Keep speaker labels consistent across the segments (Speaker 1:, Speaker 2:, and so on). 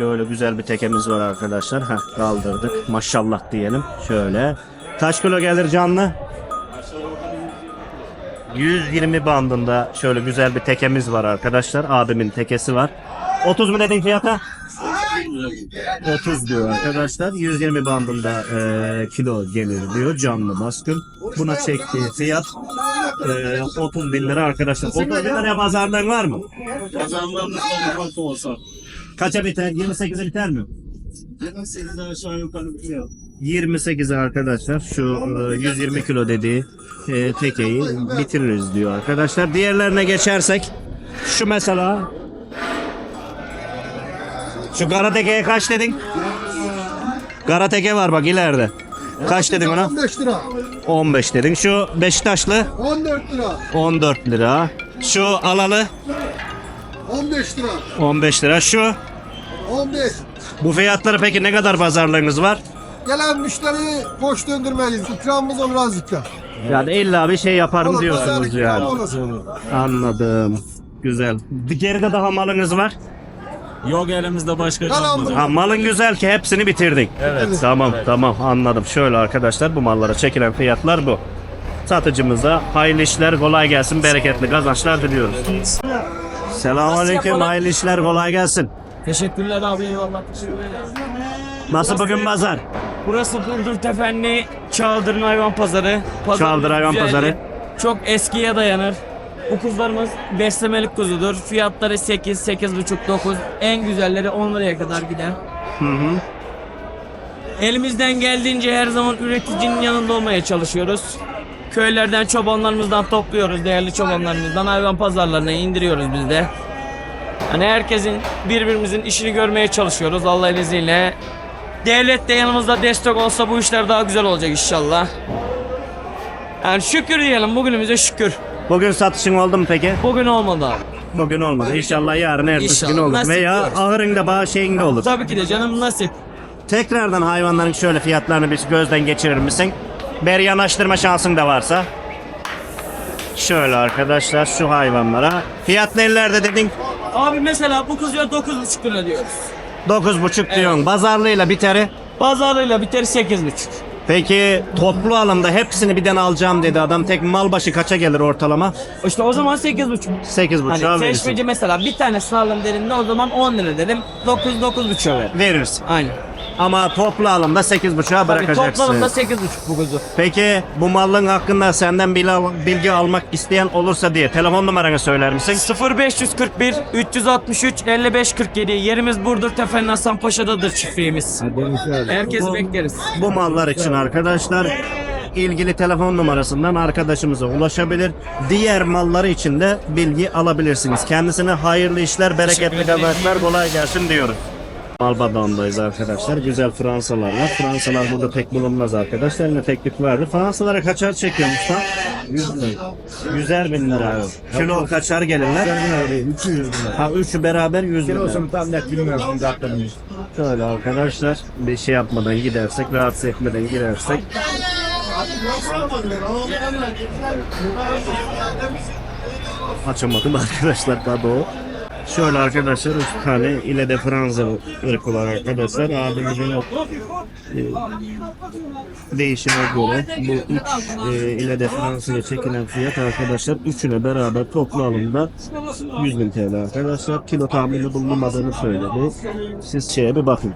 Speaker 1: Böyle güzel bir tekemiz var arkadaşlar. Heh, kaldırdık. Maşallah diyelim. Şöyle. Kaç kilo gelir canlı? 120 bandında şöyle güzel bir tekemiz var arkadaşlar. Abimin tekesi var. 30 mu dedin fiyata? 30 diyor arkadaşlar. 120 bandında e, kilo gelir diyor canlı baskın. Buna çektiği fiyat e, 30 bin lira arkadaşlar. 30 bin liraya pazarlığın var mı?
Speaker 2: Ufak olsa.
Speaker 1: Kaça biter? 28'e biter mi?
Speaker 2: 28 aşağı yukarı yok.
Speaker 1: 28 arkadaşlar şu e, 120 kilo dediği e, tekeyi bitiririz diyor arkadaşlar. Diğerlerine geçersek şu mesela şu kara tekeye kaç dedin? Kara teke var bak ileride. Kaç dedin ona?
Speaker 3: 15 lira.
Speaker 1: 15 dedin. Şu Beşiktaşlı
Speaker 3: 14 lira.
Speaker 1: 14 lira. Şu alalı
Speaker 3: 15 lira.
Speaker 1: 15 lira. Şu
Speaker 3: 15.
Speaker 1: bu fiyatları peki ne kadar pazarlığınız var?
Speaker 3: Gelen müşteriyi boş döndürmeliyiz. İkramımız olur azıcık
Speaker 1: Yani illa bir şey yaparım
Speaker 3: Olur,
Speaker 1: diyorsunuz
Speaker 3: pazarlık
Speaker 1: yani.
Speaker 3: olur.
Speaker 1: Anladım. Güzel. Geride daha malınız var.
Speaker 2: Yok elimizde başka
Speaker 3: Kalan
Speaker 2: kalmadı.
Speaker 1: Ha, malın güzel ki hepsini bitirdik. Evet. Tamam tamam anladım. Şöyle arkadaşlar bu mallara çekilen fiyatlar bu. Satıcımıza hayırlı işler kolay gelsin bereketli kazançlar diliyoruz. Selamünaleyküm hayırlı işler kolay gelsin.
Speaker 4: Teşekkürler abi eyvallah.
Speaker 1: Nasıl bugün pazar?
Speaker 4: Burası Burdur Tefenli Çaldırın Hayvan Pazarı. Pazar
Speaker 1: Çağdır Hayvan
Speaker 4: güzeldi.
Speaker 1: Pazarı.
Speaker 4: Çok eskiye dayanır. Bu kuzularımız beslemelik kuzudur. Fiyatları 8, 8,5, 9. En güzelleri 10 liraya kadar gider. Elimizden geldiğince her zaman üreticinin yanında olmaya çalışıyoruz. Köylerden, çobanlarımızdan topluyoruz, değerli çobanlarımızdan hayvan pazarlarına indiriyoruz biz de. Hani herkesin birbirimizin işini görmeye çalışıyoruz Allah'ın izniyle. Devlet de yanımızda destek olsa bu işler daha güzel olacak inşallah. Yani şükür diyelim bugünümüze şükür.
Speaker 1: Bugün satışın oldu mu peki?
Speaker 4: Bugün olmadı abi.
Speaker 1: Bugün olmadı. İnşallah yarın ertesi
Speaker 4: İnşallah.
Speaker 1: gün olur.
Speaker 4: Nasip
Speaker 1: Veya
Speaker 4: diyoruz.
Speaker 1: ahırında bağ şeyinde olur.
Speaker 4: Tabii ki de canım nasip.
Speaker 1: Tekrardan hayvanların şöyle fiyatlarını bir gözden geçirir misin? Beri yanaştırma şansın da varsa. Şöyle arkadaşlar şu hayvanlara. Fiyat nelerde dedin?
Speaker 4: Abi mesela bu kuzuya 9,5 lira diyoruz.
Speaker 1: 9,5 diyorsun. Pazarlığıyla biteri.
Speaker 4: Pazarıyla biter 8,5.
Speaker 1: Peki toplu alımda hepsini birden alacağım dedi adam. Tek mal başı kaça gelir ortalama?
Speaker 4: İşte o zaman 8,5.
Speaker 1: 8,5'a
Speaker 4: Hani
Speaker 1: verirsin.
Speaker 4: seçmeci mesela bir tane sağlam derim de o zaman 10 lira dedim. 9 9,5'a ver.
Speaker 1: Verirsin.
Speaker 4: Aynen.
Speaker 1: Ama toplu alımda 8,5'a
Speaker 4: Tabii
Speaker 1: bırakacaksın.
Speaker 4: toplamda 8,5 bu kuzu.
Speaker 1: Peki bu malın hakkında senden bilgi, bilgi almak isteyen olursa diye telefon numaranı söyler misin?
Speaker 4: 0541 363 55 47 yerimiz Burdur Tefenin Hasan Paşa'dadır çiftliğimiz. Herkes bekleriz.
Speaker 1: Bu mallar için arkadaşlar ilgili telefon numarasından arkadaşımıza ulaşabilir. Diğer malları için de bilgi alabilirsiniz. Kendisine hayırlı işler, bereketli kazançlar, kolay gelsin diyoruz. Malbadon'dayız arkadaşlar. Güzel Fransalar var. Fransalar burada pek bulunmaz arkadaşlar. Eline teklif verdi. Fransalara kaçar çekiyormuş lan? 100 lira. 100'er bin lira. Kilo kaçar gelirler?
Speaker 3: 200 lira.
Speaker 1: Ha üçü beraber 100 lira.
Speaker 3: Kilosunu tam net bilmiyorum zaten.
Speaker 1: Şöyle arkadaşlar bir şey yapmadan gidersek, rahatsız etmeden gidersek. Açamadım arkadaşlar tabi o. Şöyle arkadaşlar üç tane ile de Fransalı ırkı var arkadaşlar. Abimizin e, değişime göre bu üç e, ile de Fransa'ya çekilen fiyat arkadaşlar üçüne beraber toplu alımda 100 bin TL arkadaşlar. Kilo tahmini bulunmadığını söyledi. Siz şeye bir bakın.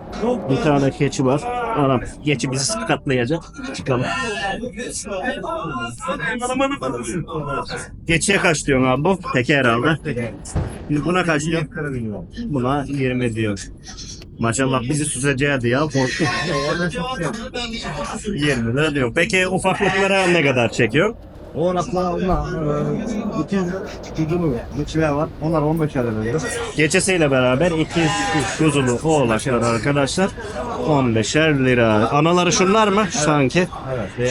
Speaker 1: Bir tane keçi var. Anam keçi bizi sakatlayacak. Çıkalım. Keçiye kaç diyorsun abi bu? Peki herhalde. Buna kaç diyor? Buna 20 diyor. Maşallah bizi süzeceği ya korktum. 20 lira diyor. Peki ufaklıklara ne kadar çekiyor?
Speaker 3: Oğlakla onlar. İki kuculu geçiler var. Onlar 15 lira veriyor.
Speaker 1: Geçesiyle beraber iki kuzulu oğlaklar arkadaşlar 15'er lira. Anaları şunlar mı? Sanki.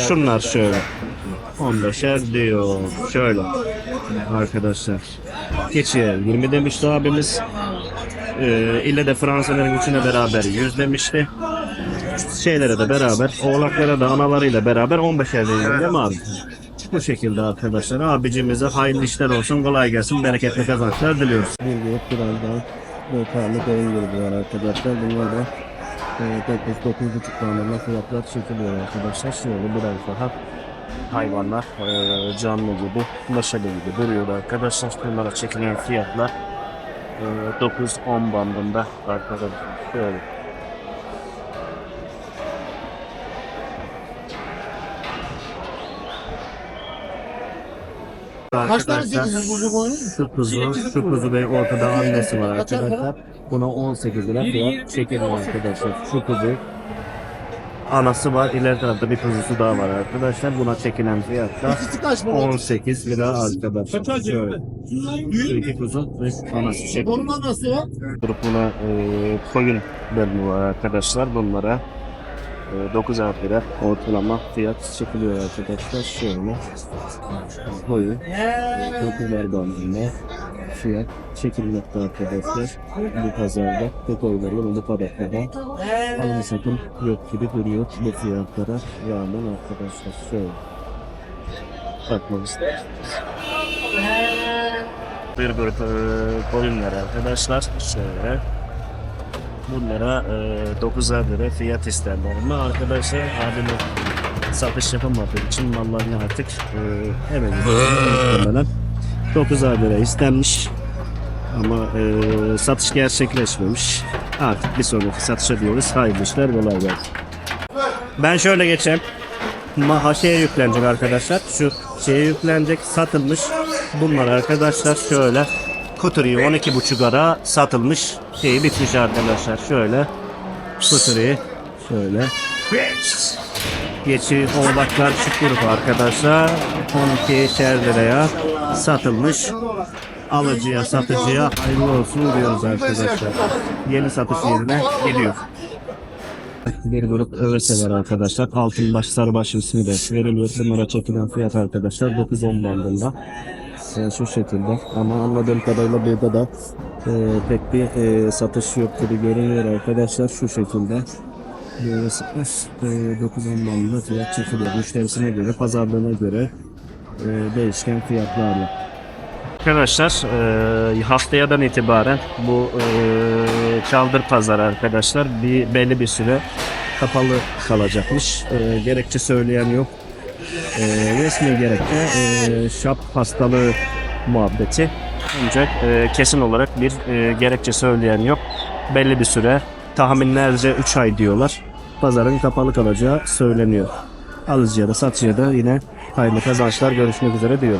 Speaker 1: Şunlar şöyle. 15'er diyor. Şöyle. Arkadaşlar. Geçiye 20 demişti abimiz. Ee, ille de Fransa'nın üçüne beraber 100 demişti. Şeylere de beraber, oğlaklara da analarıyla beraber 15'er lira değil mi abi? Bu şekilde arkadaşlar. Abicimize hayırlı işler olsun, kolay gelsin, bereketli kazançlar diliyoruz. Bir biraz daha Yeterli beyin grubu var arkadaşlar. Bunlar da e, 9 9,5 bandında fiyatlar çekiliyor arkadaşlar. Şöyle biraz daha hayvanlar e, canlı gibi, neşeli gibi duruyor arkadaşlar. Bunlara çekilen fiyatlar e, 9-10 bandında arkadaşlar. Şöyle. Arkadaşlar? Şu kuzu, şu kuzu ve ortada annesi var arkadaşlar. Buna 18 lira fiyat çekiliyor arkadaşlar. Şu kuzu. Anası var, ileri tarafta bir kuzusu daha var arkadaşlar. Buna çekilen fiyat da
Speaker 3: İkisi kaç baba?
Speaker 1: 18 lira arkadaşlar. Şöyle. Şu iki kuzu ve anası
Speaker 3: nasıl var?
Speaker 1: Grubuna e, koyun bölümü var arkadaşlar. Bunlara 9 lira ortalama fiyat çekiliyor arkadaşlar. Şöyle koyun 9 bölümüne fiyat çekilmekte arkadaşlar. Bu pazarda koyunların bu fiyatlara alım satım yok gibi duruyor bu fiyatlara rağmen arkadaşlar. Şöyle bakmak istedim. Bir grup e, koyunlar arkadaşlar. Şöyle. Bunlara e, 9 lira fiyat isterler ama arkadaşlar abime satış yapamadığı için mallarını artık e, eve muhtemelen 9 lira istenmiş ama e, satış gerçekleşmemiş. Artık bir sonraki satışa diyoruz. Hayırlı işler kolay gelsin. Ben şöyle geçeyim. Ma şeye yüklenecek arkadaşlar. Şu şeye yüklenecek satılmış. Bunlar arkadaşlar şöyle Kuturi'yi 12,5 ara satılmış. Şeyi bitmiş arkadaşlar. Şöyle Kuturi'yi şöyle Geçi oğlaklar küçük grup arkadaşlar. 12 liraya satılmış. Alıcıya satıcıya hayırlı olsun diyoruz arkadaşlar. Yeni satış yerine gidiyor. Bir grup överse var arkadaşlar. Altınbaş Sarıbaş ismi de veriliyor. Bunlara çekilen fiyat arkadaşlar 9-10 bandında. Yani şu şekilde ama anladığım kadarıyla burada da e, pek bir e, satış yok gibi görünüyor arkadaşlar şu şekilde. Satış e, 9-10 bandında fiyat çekiliyor. Müşterisine göre, pazarlığına göre e, değişken fiyatlarla. Arkadaşlar e, haftayadan itibaren bu e, çaldır pazarı arkadaşlar bir belli bir süre kapalı kalacakmış. E, gerekçe söyleyen yok. E, resmi gerekçe e, şap hastalığı muhabbeti. Ancak e, kesin olarak bir e, gerekçe söyleyen yok. Belli bir süre tahminlerce 3 ay diyorlar. Pazarın kapalı kalacağı söyleniyor. Alıcıya da satıcıya da yine hayırlı kazançlar görüşmek üzere diyor.